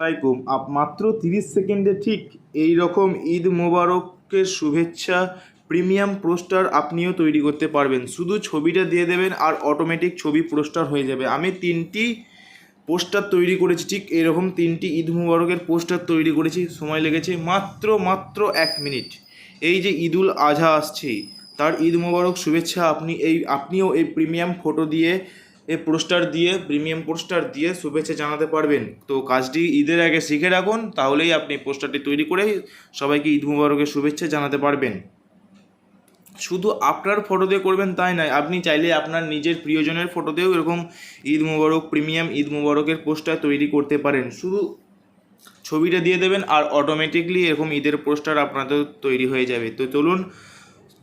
আলাইকুম। আপ মাত্র তিরিশ সেকেন্ডে ঠিক এই রকম ঈদ মোবারকের শুভেচ্ছা প্রিমিয়াম পোস্টার আপনিও তৈরি করতে পারবেন। শুধু ছবিটা দিয়ে দেবেন আর অটোমেটিক ছবি পোস্টার হয়ে যাবে। আমি তিনটি পোস্টার তৈরি করেছি, ঠিক এরকম তিনটি ঈদ মোবারকের পোস্টার তৈরি করেছি। সময় লেগেছে মাত্র মাত্র এক মিনিট। এই যে ঈদুল আজহা আসছে, তার ঈদ মুবারক শুভেচ্ছা। আপনি এই, আপনিও এই প্রিমিয়াম ফটো দিয়ে এই পোস্টার দিয়ে, প্রিমিয়াম পোস্টার দিয়ে শুভেচ্ছা জানাতে পারবেন। তো কাজটি ঈদের আগে শিখে রাখুন, তাহলেই আপনি পোস্টারটি তৈরি করে সবাইকে ঈদ মুবারকের শুভেচ্ছা জানাতে পারবেন। শুধু আপনার ফটো দিয়ে করবেন তাই নয়, আপনি চাইলে আপনার নিজের প্রিয়জনের ফটো দিয়েও এরকম ঈদ মুবারক, প্রিমিয়াম ঈদ মুবারকের পোস্টার তৈরি করতে পারেন। শুধু ছবিটা দিয়ে দেবেন আর অটোমেটিকলি এরকম ঈদের পোস্টার আপনাদের তৈরি হয়ে যাবে। তো চলুন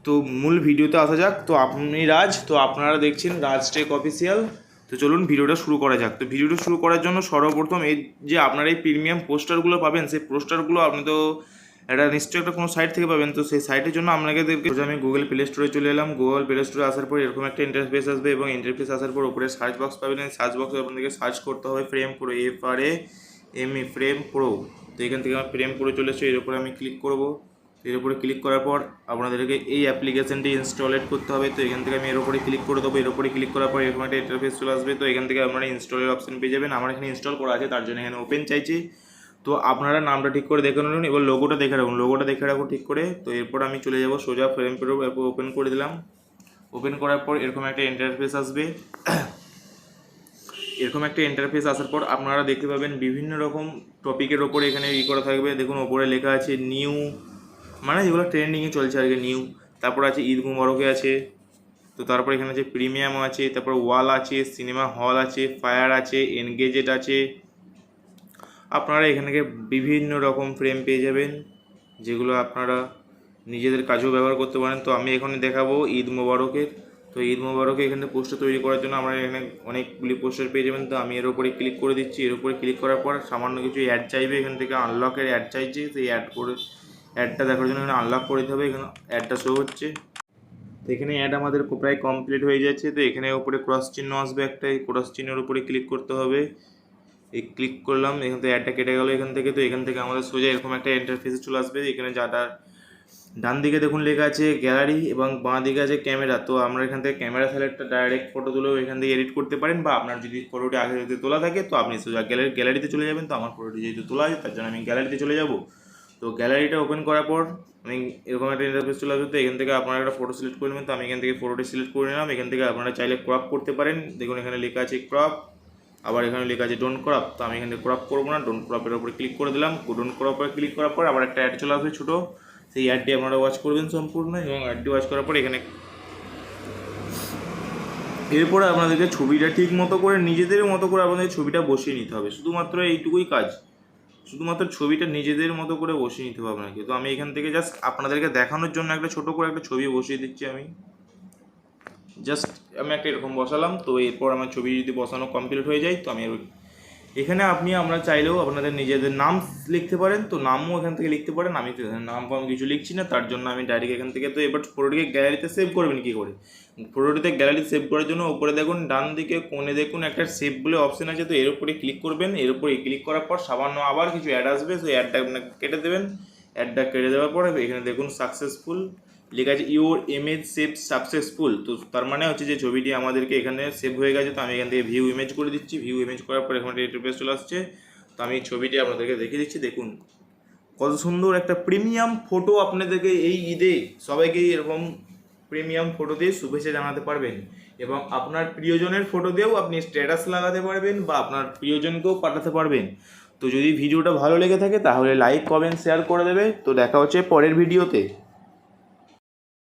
তো মূল ভিডিওতে আসা যাক। তো আপনি রাজ, তো আপনারা দেখছেন রাজ টেক অফিসিয়াল তো চলুন ভিডিওটা শুরু করা যাক। তো ভিডিওটা শুরু করার জন্য সর্বপ্রথম এই যে আপনারা এই প্রিমিয়াম পোস্টারগুলো পাবেন, সেই পোস্টারগুলো আপনি তো এটা নিশ্চয়ই একটা কোনো সাইট থেকে পাবেন। তো সেই সাইটের জন্য আপনাকে দেখবে আমি গুগল প্লে স্টোরে চলে এলাম। গুগল প্লে স্টোরে আসার পর এরকম একটা ইন্টারফেস আসবে এবং ইন্টারফেস আসার পর ওপরে সার্চ বক্স পাবেন। সার্চ বক্সে আপনাদেরকে সার্চ করতে হবে frame pro F R M E frame pro তো এখান থেকে আমার ফ্রেম প্রো চলে এসছে, এর উপরে আমি ক্লিক করব। এর উপরে ক্লিক করার পর আপনাদেরকে এই অ্যাপ্লিকেশনটি ইনস্টলেট করতে হবে। তো এখান থেকে আমি এর উপরে ক্লিক করে দেবো। এর উপরে ক্লিক করার পর এরকম একটা ইন্টারফেস চলে আসবে। তো এখান থেকে আপনারা ইনস্টলের অপশন পেয়ে যাবেন। আমার এখানে ইনস্টল করা আছে, তার জন্য এখানে ওপেন চাইছি। তো আপনারা নামটা ঠিক করে দেখে নিন, এবার লোগোটা দেখে রাখুন। লোগোটা দেখে রাখুন ঠিক করে। তো এরপর আমি চলে যাব সোজা ফ্রেম পেরো ওপেন করে দিলাম। ওপেন করার পর এরকম একটা ইন্টারফেস আসবে। এরকম একটা ইন্টারফেস আসার পর আপনারা দেখতে পাবেন বিভিন্ন রকম টপিকের ওপরে এখানে ই করা থাকবে। দেখুন, ওপরে লেখা আছে নিউ মানে যেগুলো ট্রেন্ডিংয়ে চলছে আর কি নিউ তারপর আছে ঈদ মুবারকে আছে, তো তারপর এখানে আছে প্রিমিয়াম আছে, তারপর ওয়াল আছে সিনেমা হল আছে ফায়ার আছে এনগেজেড আছে। আপনারা এখান বিভিন্ন রকম ফ্রেম পেয়ে যাবেন, যেগুলো আপনারা নিজেদের কাজেও ব্যবহার করতে পারেন। তো আমি এখানে দেখাবো ঈদ মোবারকের। তো ঈদ মোবারকে এখানে পোস্টার তৈরি করার জন্য আমরা এখানে অনেকগুলি পোস্টার পেয়ে যাবেন। তো আমি এর উপরে ক্লিক করে দিচ্ছি। এর উপরে ক্লিক করার পর সামান্য কিছু অ্যাড চাইবে এখান থেকে। আনলকের অ্যাড চাইছে, সেই অ্যাড করে অ্যাডটা দেখার জন্য এখানে আনলক করে দিতে হবে, এখানে অ্যাডটা শো হচ্ছে। তো এখানে অ্যাড আমাদের প্রায় কমপ্লিট হয়ে যাচ্ছে, তো এখানে ওপরে ক্রস চিহ্ন আসবে একটা, এই ক্রস চিহ্নের উপরে ক্লিক করতে হবে। এই ক্লিক করলাম, এখান থেকে অ্যাডটা কেটে গেল এখান থেকে, তো এখান থেকে আমাদের সোজা এরকম একটা ইন্টারফেসে চলে আসবে। এখানে যাটা ডান দিকে দেখুন লেখা আছে গ্যালারি এবং বাঁ দিকে আছে ক্যামেরা তো আমরা এখান থেকে ক্যামেরা একটা ডাইরেক্ট ফটো তুলেও এখান থেকে এডিট করতে পারেন বা আপনার যদি ফটোটি আগে যদি তোলা থাকে, তো আপনি সোজা গ্যালারি গ্যালারিতে চলে যাবেন, তো আমার ফটোটি যেহেতু তোলা আছে, তার জন্য আমি গ্যালারিতে চলে যাব। তো গ্যালারিটা ওপেন করার পর, আমি এরকম একটা ইন্টারফেস চলে আসবে, তো এখান থেকে আপনারা একটা ফটো সিলেক্ট করে নেবেন। তো আমি এখান থেকে ফটোটি সিলেক্ট করে নিলাম। এখান থেকে আপনারা চাইলে ক্রপ করতে পারেন। দেখুন, এখানে লেখা আছে ক্রপ আবার এখানে লেখা আছে ডোন্ট ক্রপ তো আমি এখানে ক্রপ করব না। ডোন্ট ক্রপের উপরে ক্লিক করে দিলাম। ডোন্ট ক্রপে ক্লিক করার পর আবার একটা অ্যাড চলে আসবে ছোটো। সেই অ্যাডটি আপনারা ওয়াচ করবেন সম্পূর্ণ এবং অ্যাডটি ওয়াচ করার পর এখানে এরপরে আপনাদেরকে ছবিটা ঠিক মতো করে, নিজেদের মতো করে আপনাদের ছবিটা বসিয়ে নিতে হবে। শুধুমাত্র এইটুকুই কাজ। শুধুমাত্র ছবিটা নিজেদের মতো করে বসিয়ে নিতে হবে আপনাকে তো আমি এখান থেকে জাস্ট আপনাদেরকে দেখানোর জন্য একটা ছোট করে একটা ছবি বসিয়ে দিচ্ছি আমি। জাস্ট আমি একটা এরকম বসালাম, তো এরপর আমার ছবি যদি বসানো কমপ্লিট হয়ে যায়, তো আমি এখানে আপনি আমরা চাইলেও আপনাদের নিজেদের নাম লিখতে পারেন, তো নামও এখান থেকে লিখতে পারেন, আমি নাম ফাম কিছু লিখছি না, তার জন্য আমি ডাইরেক্ট এখান থেকে তো এবার ফটোটিকে গ্যালারিতে সেভ করবেন কী করে? ফটোটিতে গ্যালারি সেভ করার জন্য উপরে দেখুন, ডান দিকে কোণে দেখুন একটা সেভ বলে অপশন আছে, তো এর উপরে ক্লিক করবেন, এর উপরে ক্লিক করার পর সামান্য আবার কিছু অ্যাড আসবে সেই অ্যাডটা আপনাকে কেটে দেবেন অ্যাডটা কেটে দেওয়ার পরে এখানে দেখুন সাকসেসফুল লেখা আছে ইউর ইমেজ সেভ সাকসেসফুল তো তার মানে হচ্ছে যে ছবিটি আমাদেরকে এখানে সেভ হয়ে গেছে, তো আমি এখান থেকে ভিউ ইমেজ করে দিচ্ছি। ভিউ ইমেজ করার পর এখানে ইন্টারফেস চলে আসছে। তো আমি ছবিটি আপনাদেরকে দেখিয়ে দিচ্ছি, দেখুন। কত সুন্দর একটা প্রিমিয়াম ফটো আপনাদেরকে এই ঈদে সবাইকে এরকম প্রিমিয়াম ফটো দিয়ে শুভেচ্ছা জানাতে পারবেন এবং আপনার প্রিয়জনের ফটো দিয়েও আপনি স্ট্যাটাস লাগাতে পারবেন বা আপনার প্রিয়জনকেও পাঠাতে পারবেন। তো যদি ভিডিওটা ভালো লেগে থাকে তাহলে লাইক কমেন্ট শেয়ার করে দেবে। তো দেখা হচ্ছে পরের ভিডিওতে